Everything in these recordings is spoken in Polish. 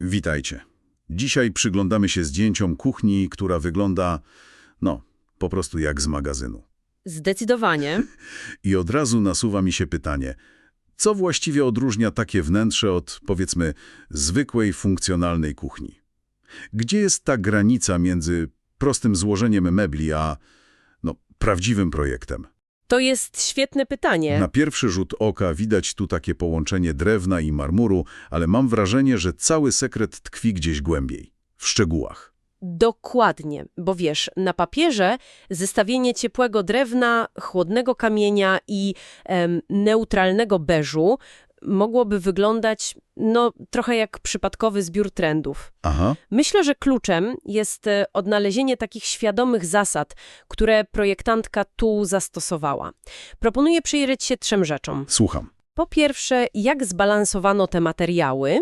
Witajcie. Dzisiaj przyglądamy się zdjęciom kuchni, która wygląda, no, po prostu jak z magazynu. Zdecydowanie. I od razu nasuwa mi się pytanie, co właściwie odróżnia takie wnętrze od, powiedzmy, zwykłej, funkcjonalnej kuchni? Gdzie jest ta granica między prostym złożeniem mebli, a, no, prawdziwym projektem? To jest świetne pytanie. Na pierwszy rzut oka widać tu takie połączenie drewna i marmuru, ale mam wrażenie, że cały sekret tkwi gdzieś głębiej, w szczegółach. Dokładnie, bo wiesz, na papierze zestawienie ciepłego drewna, chłodnego kamienia i em, neutralnego beżu mogłoby wyglądać, no, trochę jak przypadkowy zbiór trendów. Aha, Myślę, że kluczem jest e, odnalezienie takich świadomych zasad, które projektantka tu zastosowała. Proponuję przyjrzeć się trzem rzeczom. słucham. Po pierwsze, jak zbalansowano te materiały.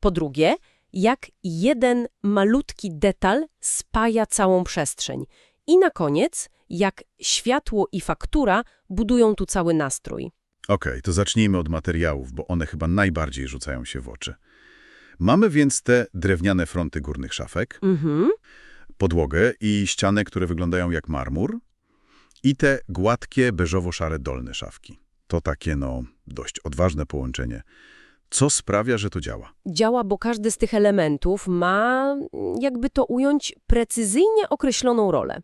Po drugie, jak jeden malutki detal spaja całą przestrzeń. I na koniec, jak światło i faktura budują tu cały nastrój. Okej, to zacznijmy od materiałów, bo one chyba najbardziej rzucają się w oczy. Mamy więc te drewniane fronty górnych szafek, Mhm. podłogę i ściany, które wyglądają jak marmur i te gładkie, beżowo-szare dolne szafki. To takie, no, dość odważne połączenie. Co sprawia, że to działa? Działa, bo każdy z tych elementów ma, jakby to ująć, precyzyjnie określoną rolę.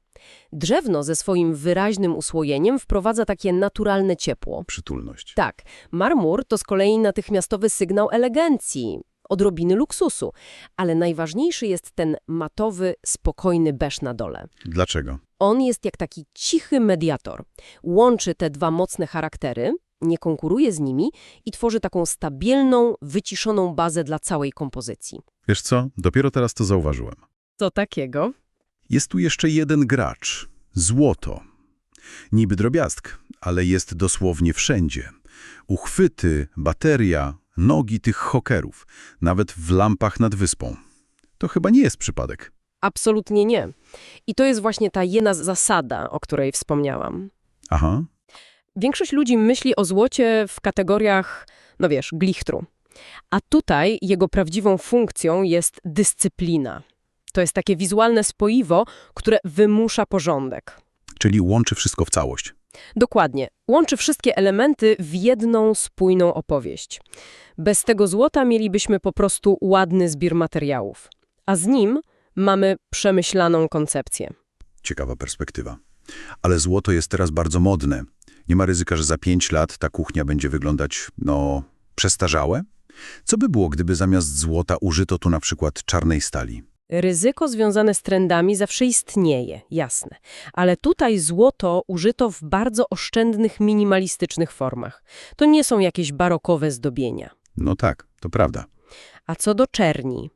Drewno ze swoim wyraźnym usłojeniem wprowadza takie naturalne ciepło. Przytulność. Tak, marmur to z kolei natychmiastowy sygnał elegancji, odrobiny luksusu, ale najważniejszy jest ten matowy, spokojny beż na dole. Dlaczego? On jest jak taki cichy mediator. Łączy te dwa mocne charaktery, nie konkuruje z nimi i tworzy taką stabilną, wyciszoną bazę dla całej kompozycji. Wiesz co? Dopiero teraz to zauważyłem. Co takiego? Jest tu jeszcze jeden gracz. Złoto. Niby drobiazg, ale jest dosłownie wszędzie. Uchwyty, bateria, nogi tych hokerów, nawet w lampach nad wyspą. To chyba nie jest przypadek. Absolutnie nie. I to jest właśnie ta jedna zasada, o której wspomniałam. Aha, Większość ludzi myśli o złocie w kategoriach, no wiesz, glichtru. A tutaj jego prawdziwą funkcją jest dyscyplina. To jest takie wizualne spoiwo, które wymusza porządek. czyli łączy wszystko w całość. Dokładnie. Łączy wszystkie elementy w jedną spójną opowieść. Bez tego złota mielibyśmy po prostu ładny zbiór materiałów. A z nim mamy przemyślaną koncepcję. Ciekawa perspektywa. Ale złoto jest teraz bardzo modne. Nie ma ryzyka, że za pięć lat ta kuchnia będzie wyglądać, no, przestarzałe? Co by było, gdyby zamiast złota użyto tu na przykład czarnej stali? Ryzyko związane z trendami zawsze istnieje, jasne. Ale tutaj złoto użyto w bardzo oszczędnych, minimalistycznych formach. To nie są jakieś barokowe zdobienia. No tak, to prawda. A co do czerni?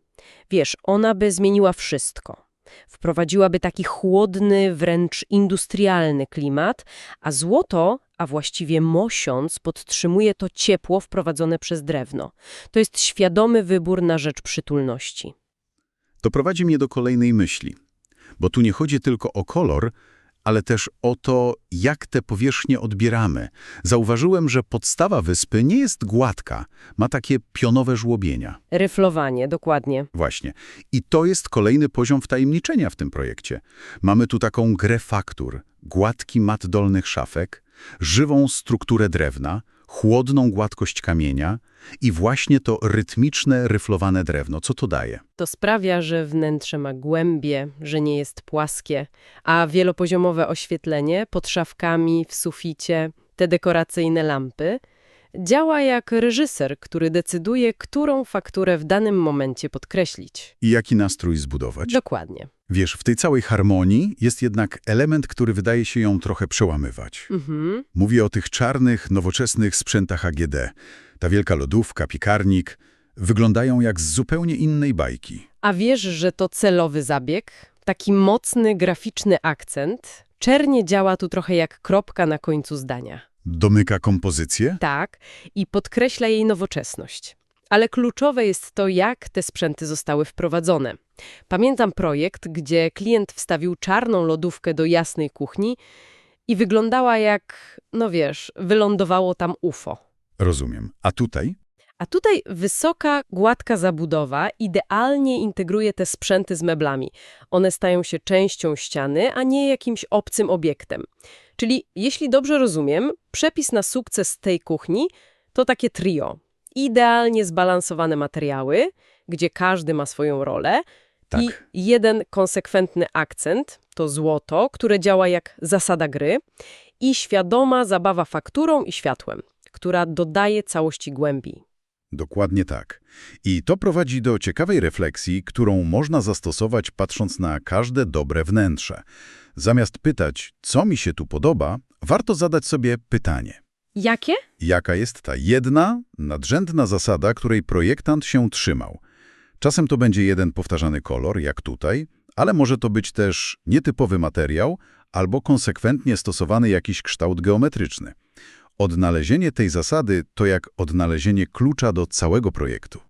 Wiesz, ona by zmieniła wszystko. Wprowadziłaby taki chłodny, wręcz industrialny klimat, a złoto, a właściwie mosiąc, podtrzymuje to ciepło wprowadzone przez drewno. To jest świadomy wybór na rzecz przytulności. To prowadzi mnie do kolejnej myśli. Bo tu nie chodzi tylko o kolor, ale też o to, jak te powierzchnie odbieramy. Zauważyłem, że podstawa wyspy nie jest gładka, ma takie pionowe żłobienia. Ryflowanie, dokładnie. Właśnie. I to jest kolejny poziom wtajemniczenia w tym projekcie. Mamy tu taką grę faktur, gładki mat dolnych szafek, żywą strukturę drewna, chłodną gładkość kamienia i właśnie to rytmiczne, ryflowane drewno. Co to daje? To sprawia, że wnętrze ma głębie, że nie jest płaskie, a wielopoziomowe oświetlenie pod szafkami, w suficie, te dekoracyjne lampy działa jak reżyser, który decyduje, którą fakturę w danym momencie podkreślić. I jaki nastrój zbudować? Dokładnie. Wiesz, w tej całej harmonii jest jednak element, który wydaje się ją trochę przełamywać. Mhm. Mówię o tych czarnych, nowoczesnych sprzętach AGD. Ta wielka lodówka, piekarnik wyglądają jak z zupełnie innej bajki. A wiesz, że to celowy zabieg? Taki mocny, graficzny akcent. Czernie działa tu trochę jak kropka na końcu zdania. Domyka kompozycję? Tak, i podkreśla jej nowoczesność. Ale kluczowe jest to, jak te sprzęty zostały wprowadzone. Pamiętam projekt, gdzie klient wstawił czarną lodówkę do jasnej kuchni i wyglądała jak, no wiesz, wylądowało tam UFO. Rozumiem. A tutaj? A tutaj wysoka, gładka zabudowa idealnie integruje te sprzęty z meblami. One stają się częścią ściany, a nie jakimś obcym obiektem. Czyli, jeśli dobrze rozumiem, przepis na sukces tej kuchni to takie trio. Idealnie zbalansowane materiały, gdzie każdy ma swoją rolę Tak. i jeden konsekwentny akcent, to złoto, które działa jak zasada gry i świadoma zabawa fakturą i światłem, która dodaje całości głębi. Dokładnie tak. I to prowadzi do ciekawej refleksji, którą można zastosować patrząc na każde dobre wnętrze. Zamiast pytać, co mi się tu podoba, warto zadać sobie pytanie. Jakie? Jaka jest ta jedna, nadrzędna zasada, której projektant się trzymał? Czasem to będzie jeden powtarzany kolor, jak tutaj, ale może to być też nietypowy materiał albo konsekwentnie stosowany jakiś kształt geometryczny. Odnalezienie tej zasady to jak odnalezienie klucza do całego projektu.